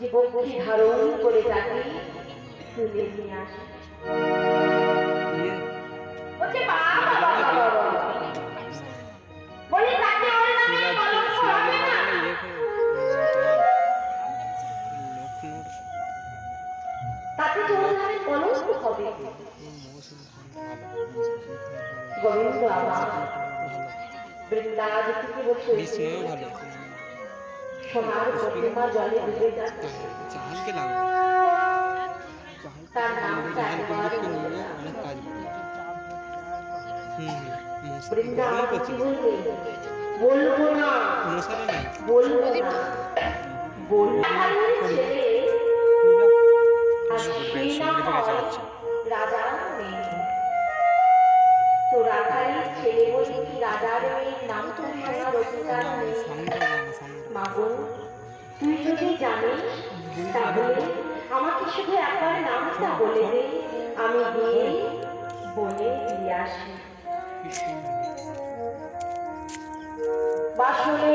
যে বক্ষে ধারণ করে তাকে তুলে নিয়ে আসে। ইয়ে। তাতে কলঙ্ক হবে। গোবিন্দ আমার বৃন্দাজ থেকে বসে সোনার প্রতিমা জলে ডুবে যাচ্ছে। জাহাজকে লাগবে তার নামটা একবার বন্ধুকে বলে নিয়ে না। অনেক কাজ হুম বৃন্দাবন কি বলবে বলব না। মশারি নাই। বলব না বলব না ছেলে আর সেই নাম রাজার মেয়ে তো রাখালি ছেলে বলে কি রাজার মেয়ের নাম তো অধিকার নেই? সঙ্গে মাগো তুই যদি জানিস, তাহলে আমাকে শুধু একবার নামটা বলে দে, আমি গিয়ে বলে দিয়ে আসি। বাসনে